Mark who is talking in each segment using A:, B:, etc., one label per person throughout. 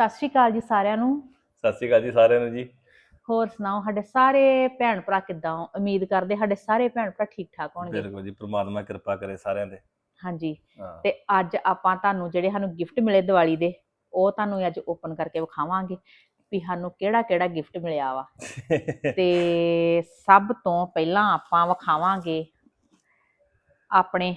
A: ਸਤਿ ਸ਼੍ਰੀ ਅਕਾਲ ਜੀ ਸਾਰਿਆਂ ਨੂੰ।
B: ਸਤਿ ਸ਼੍ਰੀ ਅਕਾਲ ਜੀ ਸਾਰਿਆਂ ਨੂੰ ਜੀ।
A: ਹੋਰ ਸੁਣਾਓ ਸਾਡੇ ਸਾਰੇ ਭੈਣ ਭਰਾ ਕਿੱਦਾਂ ਹੋ? ਉਮੀਦ ਕਰਦੇ ਸਾਡੇ ਸਾਰੇ ਭੈਣ ਭਰਾ ਠੀਕ ਠਾਕ ਹੋਣਗੇ।
B: ਬਿਲਕੁਲ ਜੀ ਪ੍ਰਮਾਤਮਾ ਕਿਰਪਾ ਕਰੇ ਸਾਰਿਆਂ ਤੇ।
A: ਹਾਂਜੀ।
B: ਹਾਂ।
A: ਤੇ ਅੱਜ ਆਪਾਂ ਤੁਹਾਨੂੰ ਜਿਹੜੇ ਸਾਨੂੰ ਗਿਫਟ ਮਿਲੇ ਦੀਵਾਲੀ ਦੇ ਉਹ ਤੁਹਾਨੂੰ ਅੱਜ ਓਪਨ ਕਰਕੇ ਵਿਖਾਵਾਂਗੇ ਵੀ ਸਾਨੂੰ ਕਿਹੜਾ ਕਿਹੜਾ ਗਿਫਟ ਮਿਲਿਆ ਵਾ। ਤੇ ਸਭ ਤੋਂ ਪਹਿਲਾਂ ਆਪਾਂ ਵਿਖਾਵਾਂਗੇ ਆਪਣੇ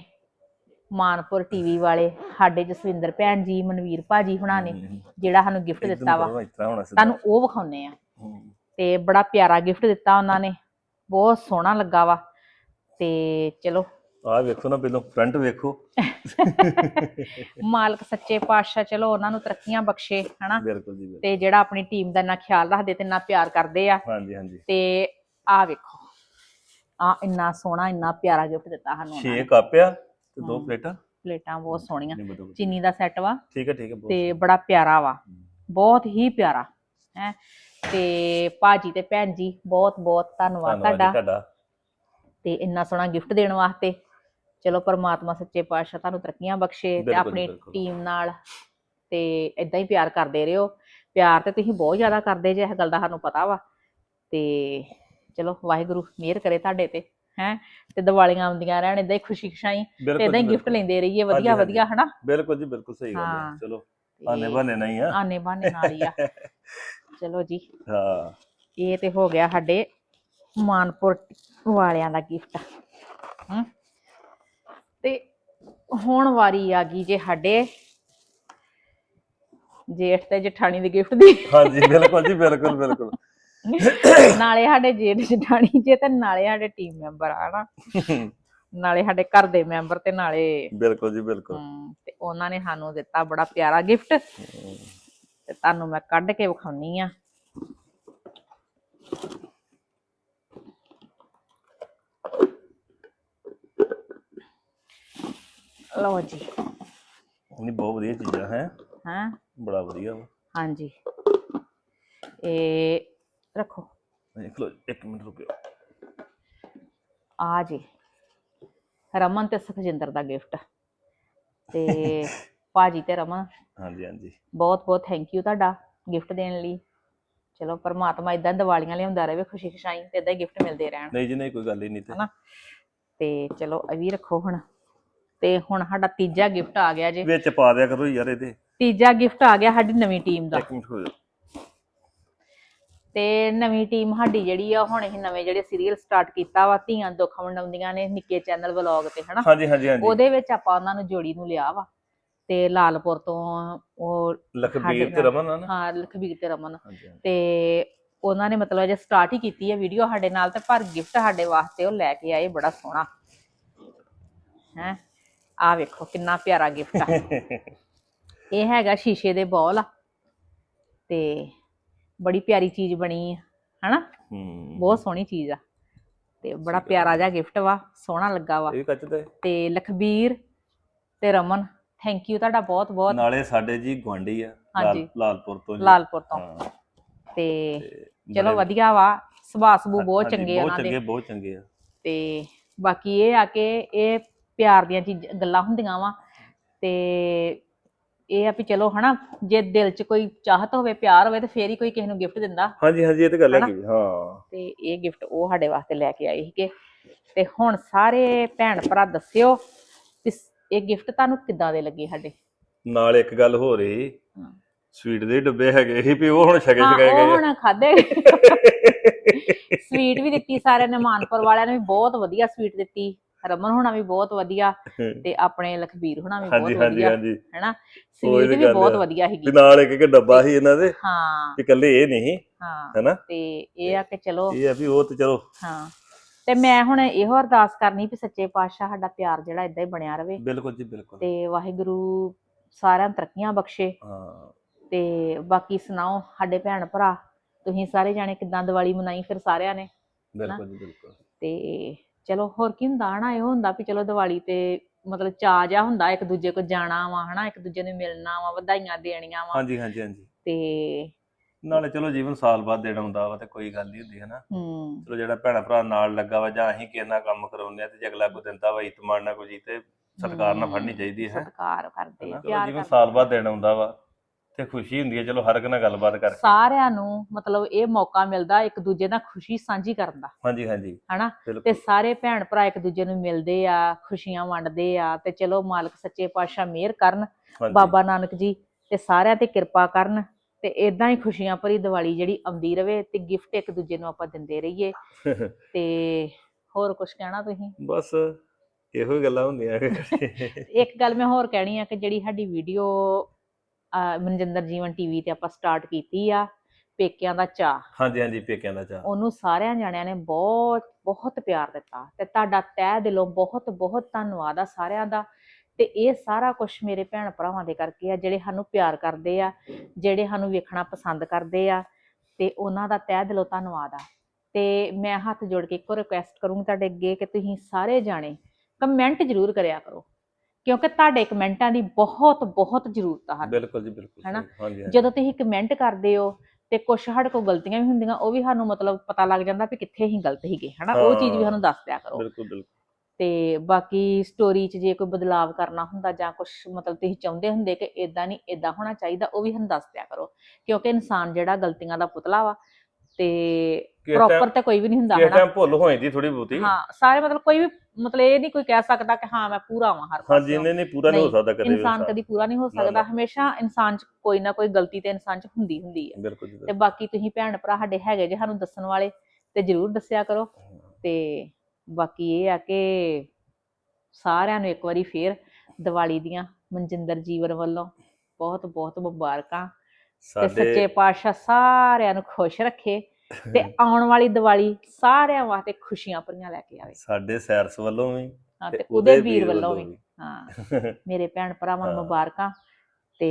A: ਮਾਨਪੁਰ ਟੀਵੀ ਵਾਲੇ ਸਾਡੇ ਜਸਵਿੰਦਰ ਭੈਣ ਜੀ ਮਨਵੀਰ ਭਾਜੀ ਹੁਣਾਂ ਨੇ ਜਿਹੜਾ ਸਾਨੂੰ ਗਿਫਟ ਦਿੱਤਾ ਵਾ ਤੁਹਾਨੂੰ ਉਹ ਵਿਖਾਉਨੇ ਆ। ਤੇ ਬੜਾ ਪਿਆਰਾ ਗਿਫਟ ਦਿੱਤਾ ਉਹਨਾਂ ਨੇ ਬਹੁਤ ਸੋਹਣਾ ਲੱਗਾ ਵਾ। ਤੇ ਚਲੋ।
B: ਆਹ ਵੇਖੋ ਨਾ ਪਹਿਲਾਂ ਫਰੰਟ ਵੇਖੋ।
A: ਮਾਲਕ ਸੱਚੇ ਪਾਤਸ਼ਾਹ ਚਲੋ ਉਹਨਾਂ ਨੂੰ ਤਰੱਕੀਆਂ ਬਖਸ਼ੇ ਹਨਾ।
B: ਬਿਲਕੁਲ ਜੀ।
A: ਤੇ ਜਿਹੜਾ ਆਪਣੀ ਟੀਮ ਦਾ ਇੰਨਾ ਖਿਆਲ ਰੱਖਦੇ ਤੇ ਇੰਨਾ ਪਿਆਰ ਕਰਦੇ ਆ।
B: ਹਾਂਜੀ ਹਾਂਜੀ।
A: ਤੇ ਆ ਵੇਖੋ ਆ ਇੰਨਾ ਸੋਹਣਾ ਇੰਨਾ ਪਿਆਰਾ ਗਿਫਟ ਦਿੱਤਾ ਸਾਨੂੰ ਉਹਨਾਂ
B: 6
A: ਨੇ।
B: ਕੱਪ ਆ। ਤੇ ਦੋ। ਪਲੇਟਾਂ?
A: ਪਲੇਟਾਂ ਬਹੁਤ ਸੋਹਣੀਆਂ। ਚੀਨੀ ਦਾ ਸੈੱਟ ਵਾ
B: ਠੀਕ ਹੈ ਠੀਕ ਹੈ ਬਹੁਤ
A: ਤੇ ਬੜਾ ਪਿਆਰਾ ਵਾ। ਬਹੁਤ ਹੀ ਪਿਆਰਾ ਹੈ। ਤੇ ਭਾਜੀ ਤੇ ਭੈਣ ਜੀ ਬਹੁਤ ਬਹੁਤ ਧੰਨਵਾਦ
B: ਧੰਨਵਾਦ ਜੀ
A: ਤੁਹਾਡਾ।
B: ਤੁਹਾਡਾ।
A: ਤੇ ਇੰਨਾ ਸੋਹਣਾ ਗਿਫਟ ਦੇਣ ਵਾਸਤੇ। ਚਲੋ ਪਰਮਾਤਮਾ ਸੱਚੇ ਪਾਤਸ਼ਾਹ ਤੁਹਾਨੂੰ ਤਰੱਕੀਆਂ ਬਖਸ਼ੇ ਤੇ
B: ਬਿਲਕੁਲ,
A: ਆਪਣੀ
B: ਬਿਲਕੁਲ।
A: ਟੀਮ ਨਾਲ। ਤੇ ਇਦਾਂ ਹੀ ਪਿਆਰ ਕਰਦੇ ਰਹੋ। ਪਿਆਰ ਤੇ ਤੁਸੀਂ ਬਹੁਤ ਜ਼ਿਆਦਾ ਕਰਦੇ ਜੇ ਇਹ ਗੱਲ ਦਾ ਸਾਨੂੰ ਪਤਾ ਵਾ। ਤੇ ਚਲੋ ਵਾਹਿਗੁਰੂ ਮਿਹਰ ਕਰੇ ਤੁਹਾਡੇ ਤੇ। ਹੈ ਤੇ ਦੀਵਾਲੀਆਂ ਆਉਂਦੀਆਂ ਰਹਿਣ ਇਦਾਂ ਹੀ ਖੁਸ਼ੀ ਖੁਸ਼ਾਈ ਤੇ ਇਦਾਂ ਹੀ ਗਿਫਟ। ਲੈਂਦੇ ਰਹੀਏ ਵਧੀਆ। ਵਧੀਆ ਹਨਾ?
B: ਬਿਲਕੁਲ ਜੀ ਬਿਲਕੁਲ ਸਹੀ ਗੱਲ ਹੈ।
A: ਹਾਂ।
B: ਚਲੋ ਆਨੇ ਬਹਾਨੇ ਨਹੀਂ ਆ।
A: ਆਨੇ ਬਾਨੇ ਨਾਲ ਹੀ ਆ। ਚਲੋ ਜੀ।
B: ਹਾਂ।
A: ਇਹ ਤੇ ਹੋ ਗਿਆ ਸਾਡੇ ਮਾਨਪੁਰ ਵਾਲਿਆਂ ਦਾ ਗਿਫਟ ਹਮ ਤੇ ਹੁਣ ਵਾਰੀ ਆ ਗਈ ਜੇ ਸਾਡੇ ਜੇਠ ਤੇ ਜਠਾਣੀ ਦੇ ਗਿਫਟ ਦੀ।
B: ਹਾਂਜੀ ਬਿਲਕੁਲ ਜੀ ਬਿਲਕੁਲ ਬਿਲਕੁਲ।
A: ਨਾਲੇ ਸਾਡੇ ਜੇਠ ਜਠਾਣੀ ਜੇ ਤੇ ਨਾਲੇ ਸਾਡੇ ਟੀਮ ਮੈਂਬਰ ਆ ਨਾ ਨਾਲੇ ਸਾਡੇ ਘਰ ਦੇ ਮੈਂਬਰ ਤੇ ਨਾਲੇ
B: ਬਿਲਕੁਲ ਜੀ ਬਿਲਕੁਲ।
A: ਤੇ ਉਹਨਾਂ ਨੇ ਸਾਨੂੰ ਦਿੱਤਾ ਬੜਾ ਪਿਆਰਾ ਗਿਫਟ ਤੇ ਤੁਹਾਨੂੰ ਮੈਂ ਕੱਢ ਕੇ ਵਿਖਾਉਣੀ ਆ। ਲਓ ਜੀ।
B: ਨਹੀਂ ਬਹੁਤ ਵਧੀਆ ਚੀਜ਼ਾਂ ਹੈ?
A: ਹਾਂ?
B: ਬੜਾ ਵਧੀਆ
A: ਹਾਂਜੀ। ਇਹ ਰੱਖੋ
B: ਦੇਖ ਲਓ ਇੱਕ ਮਿੰਟ ਰੁਕਿਓ
A: ਆ ਜੀ ਰਮਨ ਤੇ ਸੁਖਜਿੰਦਰ ਦਾ ਗਿਫਟ ਤੇ ਭਾਜੀ ਤੇ ਰਮਨ
B: ਹਾਂਜੀ ਹਾਂਜੀ
A: ਬਹੁਤ ਬਹੁਤ ਥੈਂਕ ਯੂ ਤੁਹਾਡਾ ਗਿਫਟ ਦੇਣ ਲਈ ਚਲੋ ਪਰਮਾਤਮਾ ਇਦਾਂ ਦੀਵਾਲੀਆਂ ਲਿਆਉਂਦਾ ਰਹੇ ਖੁਸ਼ੀ ਖੁਸ਼ਾਈ ਤੇ ਇਦਾਂ ਹੀ ਗਿਫਟ ਮਿਲਦੇ ਰਹਿਣ
B: ਨਹੀਂ ਜੀ ਨਹੀਂ ਕੋਈ ਗੱਲ ਹੀ ਨਹੀਂ ਤੇ
A: ਹਨਾ ਤੇ ਚਲੋ ਇਹ ਵੀ ਰੱਖੋ ਹੁਣ ਤੇ ਹੁਣ ਸਾਡਾ ਤੀਜਾ ਗਿਫਟ ਆ ਗਿਆ ਜੇ
B: ਵਿੱਚ ਪਾ ਦਿਆ ਕਰੋ ਯਾਰ ਇਹਦੇ
A: ਤੀਜਾ ਗਿਫਟ ਆ ਗਿਆ ਸਾਡੀ ਨਵੀਂ ਟੀਮ ਦਾ
B: ਇੱਕ ਮਿੰਟ ਹੋ ਜਾ
A: ਤੇ ਨਵੀਂ ਟੀਮ ਸਾਡੀ ਜਿਹੜੀ ਆ ਹੁਣ ਅਸੀਂ ਨਵੇਂ ਜਿਹੜੇ ਸੀਰੀਅਲ ਸਟਾਰਟ ਕੀਤਾ ਵਾ ਧੀਆਂ ਦੁੱਖ ਵੰਡਾਉਂਦੀਆਂ ਨੇ ਨਿੱਕੇ ਚੈਨਲ ਵਲੌਗ ਤੇ ਹਨਾ?
B: ਹਾਂਜੀ ਹਾਂਜੀ ਹਾਂਜੀ।
A: ਉਹਦੇ ਵਿੱਚ ਆਪਾਂ ਉਹਨਾਂ ਨੂੰ ਜੋੜੀ ਨੂੰ ਲਿਆ ਵਾ। ਤੇ ਲਾਲਪੁਰ ਤੋਂ ਉਹ
B: ਲਖਬੀਰ ਤੇ ਰਮਨ ਆ ਨਾ?
A: ਹਾਂ ਲਖਬੀਰ ਤੇ ਰਮਨ। ਤੇ ਉਹਨਾਂ ਨੇ ਮਤਲਬ ਜੇ ਸਟਾਰਟ ਹੀ ਕੀਤੀ ਹੈ ਵੀਡੀਓ ਸਾਡੇ ਨਾਲ ਤੇ ਪਰ ਗਿਫਟ ਸਾਡੇ ਵਾਸਤੇ ਉਹ ਲੈ ਕੇ ਆਏ ਬੜਾ ਸੋਹਣਾ। ਹੈ? ਆ ਵੇਖੋ ਕਿੰਨਾ ਪਿਆਰਾ ਗਿਫਟ ਆ। ਇਹ ਹੈਗਾ ਸ਼ੀਸ਼ੇ ਦੇ ਬੌਲ ਆ। ਤੇ ਬੜੀ ਪਿਆਰੀ ਚੀਜ਼ ਬਣੀ ਆ ਹਨਾ?
B: ਹੂੰ।
A: ਬਹੁਤ ਸੋਹਣੀ ਚੀਜ਼ ਆ। ਤੇ ਬੜਾ ਪਿਆਰਾ ਜਿਹਾ ਗਿਫਟ ਵਾ ਸੋਹਣਾ ਲੱਗਾ ਵਾ।
B: ਇਹ ਵੀ ਕੱਚ ਤੇ
A: ਤੇ ਲਖਬੀਰ ਤੇ ਰਮਨ ਥੈਂਕ ਯੂ ਤੁਹਾਡਾ ਬਹੁਤ ਬਹੁਤ।
B: ਨਾਲੇ ਸਾਡੇ ਜੀ ਗਵਾਂਢੀ ਆ ਲਾਲ-
A: ਹਾਂਜੀ।
B: ਲਾਲਪੁਰ ਤੋਂ ਜੀ।
A: ਲਾਲਪੁਰ ਤੋਂ।
B: ਹਾਂ,
A: ਤੇ
B: ਤੇ
A: ਚਲੋ ਵਧੀਆ ਵਾ ਸੁਭਾਅ ਸੁਭੂ ਬਹੁਤ
B: ਹਾਂਜੀ,
A: ਚੰਗੇ
B: ਬਹੁਤ
A: ਉਹਨਾਂ ਦੇ।
B: ਚੰਗੇ ਬਹੁਤ ਚੰਗੇ ਆ।
A: ਤੇ ਬਾਕੀ ਇਹ ਆ ਕਿ ਇਹ ਪਿਆਰ ਦੀਆਂ ਚੀਜ਼ ਗੱਲਾਂ ਹੁੰਦੀਆਂ ਵਾ। ਤੇ ਇਹ ਆ ਵੀ ਚਲੋ ਹਨਾ ਜੇ ਦਿਲ 'ਚ ਕੋਈ ਚਾਹਤ ਹੋਵੇ ਪਿਆਰ ਹੋਵੇ ਤੇ ਫੇਰ ਹੀ ਕੋਈ ਕਿਸੇ ਨੂੰ ਗਿਫਟ ਦਿੰਦਾ।
B: ਹਾਂਜੀ ਹਾਂਜੀ ਇਹ ਤੇ ਗੱਲ? ਹੈਗੀ ਹਾਂ।
A: ਤੇ ਇਹ ਗਿਫਟ ਉਹ ਸਾਡੇ ਵਾਸਤੇ ਲੈ ਕੇ ਆਏ ਸੀਗੇ। ਤੇ ਹੁਣ ਸਾਰੇ ਭੈਣ ਭਰਾ ਦੱਸਿਓ ਸ- ਇਹ ਗਿਫਟ ਤੁਹਾਨੂੰ ਕਿੱਦਾਂ ਦੇ ਲੱਗੇ ਸਾਡੇ?
B: ਨਾਲ ਇੱਕ ਗੱਲ ਹੋ ਰਹੀ
A: ਹਾਂ।
B: ਸਵੀਟ ਦੇ ਡੱਬੇ ਹੈਗੇ ਸੀ ਵੀ ਉਹ ਹੁਣ ਛਕੇ
A: ਹਾਂ
B: ਛਕਾਏ
A: ਉਹ
B: ਗਏ
A: ਹੁਣ ਖਾਦੇ ਸਵੀਟ ਵੀ ਦਿੱਤੀ ਸਾਰਿਆਂ ਨੇ ਮਾਨਪੁਰ ਵਾਲਿਆਂ ਨੇ ਵੀ ਬਹੁਤ ਵਧੀਆ ਸਵੀਟ ਦਿੱਤੀ। ਰਮਨ ਹੋਣਾ ਵੀ ਬਹੁਤ ਵਧੀਆ ਤੇ ਆਪਣੇ ਲਖਬੀਰ ਹੋਣਾ ਵੀ ਬਹੁਤ
B: ਹਾਂਜੀ ਹਾਂਜੀ
A: ਵਧੀਆ
B: ਹਾਂਜੀ।
A: ਹੈਨਾ?
B: ਇਹਦੀ
A: ਵੀ ਬਹੁਤ। ਵਧੀਆ ਸੀਗੀ
B: ਨਾਲ ਇੱਕ ਇੱਕ ਡੱਬਾ ਸੀ ਇਹਨਾਂ ਦੇ
A: ਹਾਂ।
B: ਕਿ ਇਕੱਲੇ ਇਹ ਨਹੀਂ
A: ਹਾਂ
B: ਹੈਨਾ?
A: ਤੇ ਇਹ ਆ ਕਿ ਚਲੋ
B: ਇਹ ਆ ਵੀ ਉਹ ਤੇ ਚਲੋ।
A: ਹਾਂ ਤੇ ਮੈਂ ਹੁਣ ਇਹੋ ਅਰਦਾਸ ਕਰਨੀ ਵੀ ਸੱਚੇ ਪਾਤਸ਼ਾਹ ਸਾਡਾ ਪਿਆਰ ਜਿਹੜਾ ਇਦਾਂ ਹੀ ਬਣਿਆ ਰਵੇ।
B: ਬਿਲਕੁਲ ਜੀ ਬਿਲਕੁਲ।
A: ਤੇ ਵਾਹਿਗੁਰੂ ਸਾਰਿਆਂ ਨੂੰ ਤਰੱਕੀਆਂ ਬਖਸ਼ੇ।
B: ਹਾਂ।
A: ਤੇ ਬਾਕੀ ਸੁਣਾਓ ਸਾਡੇ ਭੈਣ ਭਰਾ ਤੁਸੀਂ ਸਾਰੇ ਜਾਣੇ ਕਿਦਾਂ ਦੀਵਾਲੀ ਮਨਾਈ ਫਿਰ ਸਾਰਿਆਂ ਨੇ
B: ਬਿਲਕੁਲ ਜੀ ਬਿਲਕੁਲ।
A: ਤੇ ਚਲੋ ਹੋਰ ਕੀ ਹੁੰਦਾ ਹਨਾ? ਇਹੋ ਹੁੰਦਾ ਵੀ ਚਲੋ ਦੀਵਾਲੀ ਤੇ ਮਤਲਬ ਚਾਅ ਜਿਹਾ ਹੁੰਦਾ ਇੱਕ ਦੂਜੇ ਕੋ ਜਾਣਾ ਵਾ ਹਨਾ? ਇੱਕ ਦੂਜੇ ਨੂੰ ਮਿਲਣਾ ਵਾ ਵਧਾਈਆਂ ਦੇਣੀਆਂ ਵਾ।
B: ਹਾਂਜੀ ਹਾਂਜੀ ਹਾਂਜੀ।
A: ਤੇ
B: ਨਾਲੇ ਚਲੋ ਜੀਵਨ ਸਾਲ ਬਾਅਦ ਦੇਣਾ ਹੁੰਦਾ ਵਾ ਤੇ ਕੋਈ ਗੱਲ ਨਹੀਂ ਹੁੰਦੀ ਹਨਾ?
A: ਹੂੰ।
B: ਚਲੋ ਜਿਹੜਾ ਭੈਣਾ ਭਰਾ ਨਾਲ ਲੱਗਾ ਵਾ ਜਾਂ ਅਸੀਂ ਕਿਸੇ ਨਾਲ ਕੰਮ ਕਰਾਉਂਦੇ ਆ ਤੇ ਜੇ ਅਗਲਾ ਕੋ ਦਿੰਦਾ ਵਾ ਇਤਮਾਨ ਨਾਲ ਕੋਈ ਤੇ ਸਤਕਾਰ ਨਾਲ ਫੜਨੀ ਚਾਹੀਦੀ ਹੈ।
A: ਸਤਿਕਾਰ ਕਰਦੇ?
B: ਚਲੋ
A: ਪਿਆਰ
B: ਜੀਵਨ
A: ਕਰਦੇ
B: ਸਾਲ ਬਾਅਦ ਦੇਣਾ ਹੁੰਦਾ ਵਾ। ਤੇ ਖੁਸ਼ੀ ਹੁੰਦੀ ਹੈ ਚਲੋ ਹਰ ਇੱਕ ਨਾਲ ਗੱਲਬਾਤ ਕਰਕੇ।
A: ਸਾਰਿਆਂ ਨੂੰ ਮਤਲਬ ਇਹ ਮੌਕਾ ਮਿਲਦਾ ਇੱਕ ਦੂਜੇ ਨਾਲ ਖੁਸ਼ੀ ਸਾਂਝੀ ਕਰਨ ਦਾ।
B: ਹਾਂਜੀ ਹਾਂਜੀ।
A: ਹਨਾ? ਤੇ
B: ਬਿਲਕੁਲ।
A: ਸਾਰੇ ਭੈਣ ਭਰਾ ਇੱਕ ਦੂਜੇ ਨੂੰ ਮਿਲਦੇ ਆ ਖੁਸ਼ੀਆਂ ਵੰਡਦੇ ਆ ਤੇ ਚਲੋ ਮਾਲਕ ਸੱਚੇ ਪਾਤਸ਼ਾਹ ਮਿਹਰ ਕਰਨ
B: ਹਾਂਜੀ।
A: ਬਾਬਾ ਨਾਨਕ ਜੀ ਤੇ ਸਾਰਿਆਂ ਤੇ ਕਿਰਪਾ ਕਰਨ ਤੇ ਇਦਾਂ ਹੀ ਖੁਸ਼ੀਆਂ ਭਰੀ ਦੀਵਾਲੀ ਜਿਹੜੀ ਆਉਂਦੀ ਰਵੇ ਤੇ ਗਿਫਟ ਇੱਕ ਦੂਜੇ ਨੂੰ ਆਪਾਂ ਦਿੰਦੇ ਰਹੀਏ। ਤੇ ਹੋਰ ਕੁਝ ਕਹਿਣਾ ਤੁਸੀਂ?
B: ਬਸ ਇਹੋ ਹੀ ਗੱਲਾਂ ਹੁੰਦੀਆਂ।
A: ਇੱਕ ਗੱਲ ਮੈਂ ਹੋਰ ਕਹਿਣੀ ਆ ਕਿ ਜਿਹੜੀ ਸਾਡੀ ਵੀਡੀਓ ਮਨਜਿੰਦਰ ਜੀਵਨ ਟੀਵੀ ਤੇ ਆਪਾਂ ਸਟਾਰਟ ਕੀਤੀ ਆ ਪੇਕਿਆਂ ਦਾ ਚਾਹ
B: ਹਾਂਜੀ ਹਾਂਜੀ ਪੇਕਿਆਂ ਦਾ ਚਾਹ
A: ਉਹਨੂੰ ਸਾਰਿਆਂ ਜਣਿਆਂ ਨੇ ਬਹੁਤ ਬਹੁਤ ਪਿਆਰ ਦਿੱਤਾ ਤੇ ਤੁਹਾਡਾ ਤਹਿ ਦਿਲੋਂ ਬਹੁਤ ਬਹੁਤ ਧੰਨਵਾਦ ਆ ਸਾਰਿਆਂ ਦਾ। ਤੇ ਇਹ ਸਾਰਾ ਕੁਝ ਮੇਰੇ ਭੈਣ ਭਰਾਵਾਂ ਦੇ ਕਰਕੇ ਆ ਜਿਹੜੇ ਸਾਨੂੰ ਪਿਆਰ ਕਰਦੇ ਆ ਜਿਹੜੇ ਸਾਨੂੰ ਵੇਖਣਾ ਪਸੰਦ ਕਰਦੇ ਆ ਤੇ ਉਹਨਾਂ ਦਾ ਤਹਿ ਦਿਲੋਂ ਧੰਨਵਾਦ ਆ। ਤੇ ਮੈਂ ਹੱਥ ਜੋੜ ਕੇ ਇੱਕੋ ਰਿਕੁਐਸਟ ਕਰੂੰਗੀ ਤੁਹਾਡੇ ਅੱਗੇ ਕਿ ਤੁਸੀਂ ਸਾਰੇ ਜਾਣੇ ਕਮੈਂਟ ਜ਼ਰੂਰ ਕਰਿਆ ਕਰੋ। ਕਿਉਂਕਿ ਤੁਹਾਡੇ ਕਮੈਂਟਾਂ ਦੀ ਬਹੁਤ ਬਹੁਤ ਜ਼ਰੂਰਤ ਆ ਸਾਨੂੰ
B: ਬਿਲਕੁਲ ਜੀ ਬਿਲਕੁਲ
A: ਹਨਾ?
B: ਸਹੀ, ਹਾਂਜੀ ਹਾਂਜੀ।
A: ਜਦੋਂ ਤੁਸੀਂ ਕਮੈਂਟ ਕਰਦੇ ਹੋ ਤੇ ਕੁਝ ਸਾਡੇ ਕੋਲ ਗਲਤੀਆਂ ਵੀ ਹੁੰਦੀਆਂ ਉਹ ਵੀ ਸਾਨੂੰ ਮਤਲਬ ਪਤਾ ਲੱਗ ਜਾਂਦਾ ਵੀ ਕਿੱਥੇ ਅਸੀਂ ਗਲਤ ਸੀਗੇ ਹਨਾ? ਉਹ ਚੀਜ਼ ਵੀ। ਸਾਨੂੰ ਦੱਸ ਦਿਆ ਕਰੋ।
B: ਬਿਲਕੁਲ ਬਿਲਕੁਲ।
A: ਤੇ ਬਾਕੀ ਸਟੋਰੀ 'ਚ ਜੇ ਕੋਈ ਬਦਲਾਵ ਕਰਨਾ ਹੁੰਦਾ ਜਾਂ ਕੁਝ ਮਤਲਬ ਤੁਸੀਂ ਚਾਹੁੰਦੇ ਹੁੰਦੇ ਕਿ ਇਦਾਂ ਨਹੀਂ ਇਦਾਂ ਹੋਣਾ ਚਾਹੀਦਾ ਉਹ ਵੀ ਸਾਨੂੰ ਦੱਸ ਦਿਆ ਕਰੋ। ਕਿਉਂਕਿ ਇਨਸਾਨ ਜਿਹੜਾ ਗਲਤੀਆਂ ਦਾ ਪੁਤਲਾ ਵਾ ਤੇ
B: ਕਿਸੇ
A: ਪ੍ਰੋਪਰ ਤੇ ਕੋਈ ਵੀ ਨਹੀਂ ਹੁੰਦਾ
B: ਕਿਸੇ
A: ਹਨਾ।
B: ਟਾਈਮ ਭੁੱਲ ਹੋ ਜਾਂਦੀ ਥੋੜੀ ਬਹੁਤੀ।
A: ਹਾਂ ਸਾਰੇ ਮਤਲਬ ਕੋਈ ਵੀ ਮਤਲਬ ਇਹ ਨਹੀਂ ਕੋਈ ਕਹਿ ਸਕਦਾ ਕਿ ਹਾਂ ਮੈਂ ਪੂਰਾ ਹਾਂ ਹਰ
B: ਹਾਂਜੀ
A: ਪਾਸਿਓਂ।
B: ਨਹੀਂ ਨਹੀਂ ਪੂਰਾ ਨਹੀਂ ਹੋ
A: ਨਹੀਂ,
B: ਸਕਦਾ ਕਦੇ ਵੀ
A: ਇਨਸਾਨ ਕਦੀ ਪੂਰਾ ਨਹੀਂ ਹੋ
B: ਨਾ,
A: ਸਕਦਾ।
B: ਨਾ।
A: ਹਮੇਸ਼ਾ ਇਨਸਾਨ 'ਚ ਕੋਈ ਨਾ ਕੋਈ ਗਲਤੀ ਤੇ ਇਨਸਾਨ 'ਚ ਹੁੰਦੀ ਹੁੰਦੀ ਹੈ।
B: ਬਿਲਕੁਲ ਜੀ
A: ਤੇ
B: ਬਿਲਕੁਲ।
A: ਬਾਕੀ ਤੁਸੀਂ ਭੈਣ ਭਰਾ ਸਾਡੇ ਹੈਗੇ ਜੇ ਸਾਨੂੰ ਦੱਸਣ ਵਾਲੇ ਤੇ ਜਰੂਰ ਦੱਸਿਆ ਕਰੋ। ਤੇ ਬਾਕੀ ਇਹ ਆ ਕਿ ਸਾਰਿਆਂ ਨੂੰ ਇੱਕ ਵਾਰੀ ਫੇਰ ਦੀਵਾਲੀ ਦੀਆਂ ਮਨਜਿੰਦਰ ਜੀਵਨ ਵੱਲੋਂ ਬਹੁਤ ਬਹੁਤ ਮੁਬਾਰਕਾਂ। ਤੇ ਸੱਚੇ
B: ਸਾਡੇ
A: ਪਾਤਸ਼ਾਹ ਸਾਰਿਆਂ ਨੂੰ ਖੁਸ਼ ਰੱਖੇ ਤੇ ਆਉਣ ਵਾਲੀ ਦੀਵਾਲੀ ਸਾਰਿਆਂ ਵਾਸਤੇ ਖੁਸ਼ੀਆਂ ਭਰੀਆਂ ਲੈ ਕੇ ਆਵੇ।
B: ਸਾਡੇ ਸੈਰਸ ਵੱਲੋਂ ਵੀ
A: ਹਾਂ
B: ਤੇ
A: ਉਹਦੇ ਵੀਰ ਵੱਲੋਂ ਵੀ। ਹਾਂ ਮੇਰੇ ਭੈਣ ਭਰਾਵਾਂ ਨੂੰ
B: ਹਾਂ।
A: ਮੁਬਾਰਕਾਂ ਤੇ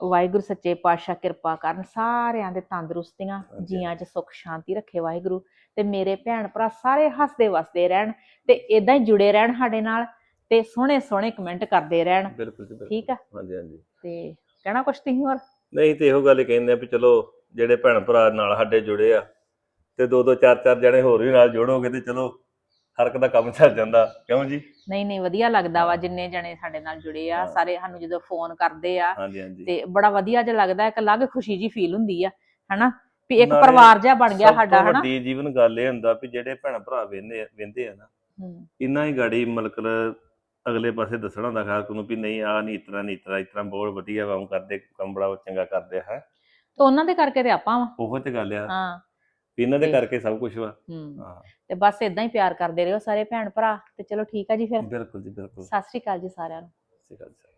A: ਵਾਹਿਗੁਰੂ ਸੱਚੇ ਪਾਤਸ਼ਾਹ ਕਿਰਪਾ ਕਰਨ ਸਾਰਿਆਂ ਦੇ ਤੰਦਰੁਸਤੀਆਂ
B: ਹਾਂਜੀ।
A: ਜੀਆਂ 'ਚ ਸੁੱਖ ਸ਼ਾਂਤੀ ਰੱਖੇ ਵਾਹਿਗੁਰੂ ਤੇ ਮੇਰੇ ਭੈਣ ਭਰਾ ਸਾਰੇ ਹੱਸਦੇ ਵਸਦੇ ਰਹਿਣ ਤੇ ਇਦਾਂ ਹੀ ਜੁੜੇ ਰਹਿਣ ਸਾਡੇ ਨਾਲ ਤੇ ਸੋਹਣੇ ਸੋਹਣੇ ਕਮੈਂਟ ਕਰਦੇ ਰਹਿਣ।
B: ਬਿਲਕੁਲ ਜੀ ਬਿਲਕੁਲ।
A: ਠੀਕ ਆ?
B: ਹਾਂਜੀ ਹਾਂਜੀ।
A: ਤੇ ਕਹਿਣਾ ਕੁਛ ਤੁਸੀਂ ਹੋਰ?
B: ਨਹੀਂ ਤੇ ਇਹੋ ਗੱਲ ਕਹਿੰਦੇ ਆ ਵੀ ਚਲੋ ਜਿਹੜੇ ਭੈਣ ਭਰਾ ਨਾਲ ਸਾਡੇ ਜੁੜੇ ਆ ਤੇ ਦੋ ਦੋ ਚਾਰ ਚਾਰ ਜਣੇ ਹੋਰ ਵੀ ਨਾਲ ਜੋੜੋਗੇ ਤੇ ਚਲੋ ਹਰ ਇੱਕ ਦਾ ਕੰਮ ਚੱਲ ਜਾਂਦਾ। ਕਿਉਂ ਜੀ?
A: ਨਹੀਂ ਨਹੀਂ ਵਧੀਆ ਲੱਗਦਾ ਵਾ। ਜਿੰਨੇ ਜਣੇ ਸਾਡੇ ਨਾਲ ਜੁੜੇ ਆ। ਸਾਰੇ ਸਾਨੂੰ ਜਦੋਂ ਫੋਨ ਕਰਦੇ ਆ
B: ਹਾਂਜੀ ਹਾਂਜੀ।
A: ਤੇ ਬੜਾ ਵਧੀਆ ਜਿਹਾ ਲੱਗਦਾ ਇੱਕ ਅਲੱਗ ਖੁਸ਼ੀ ਜੀ ਫੀਲ ਹੁੰਦੀ ਆ ਹਨਾ? ਵੀ ਇੱਕ
B: ਨਾਲੇ
A: ਪਰਿਵਾਰ ਜਿਹਾ ਬਣ ਗਿਆ ਸਾਡਾ ਹਨਾ?
B: ਵੱਡੀ ਜੀਵਨ ਗੱਲ ਇਹ ਹੁੰਦਾ ਵੀ ਜਿਹੜੇ ਭੈਣ ਭਰਾ ਵੇਂਦੇ ਵੇਂਦੇ ਆ ਨਾ
A: ਹੂੰ।
B: ਇੰਨਾ ਹੀ ਗਾੜੀ ਮਤਲਬ ਅਗਲੇ ਪਾਸੇ ਦੱਸਣਾ ਹੁੰਦਾ ਖਾਸ ਨੂੰ ਵੀ ਨਹੀਂ ਆ ਨਹੀਂ ਇਤਨਾ ਨਹੀਂ ਇਤਨਾ ਇਤਨਾ ਬਹੁਤ ਵਧੀਆ ਕੰਮ ਕਰਦੇ ਕੰਮ ਬੜਾ ਚੰਗਾ ਕਰਦੇ ਹੈ।
A: ਤੇ ਉਹਨਾਂ ਦੇ ਕਰਕੇ ਤੇ ਆਪਾਂ ਵਾ।
B: ਉਹੋ ਤੇ ਗੱਲ ਆ।
A: ਹਾਂ।
B: ਵੀ ਇਹਨਾਂ ਦੇ ਕਰਕੇ ਸਭ ਕੁਝ ਵਾ।
A: ਹੂੰ।
B: ਹਾਂ।
A: ਤੇ ਬਸ ਇਦਾਂ ਹੀ ਪਿਆਰ ਕਰਦੇ ਰਹੋ ਸਾਰੇ ਭੈਣ ਭਰਾ ਤੇ ਚਲੋ ਠੀਕ ਆ ਜੀ ਫਿਰ।
B: ਬਿਲਕੁਲ ਜੀ ਬਿਲਕੁਲ।
A: ਸਤਿ ਸ਼੍ਰੀ ਅਕਾਲ ਜੀ ਸਾਰਿਆਂ ਨੂੰ।
B: ਸਤਿ ਸ਼੍ਰੀ ਅਕਾਲ ਜੀ।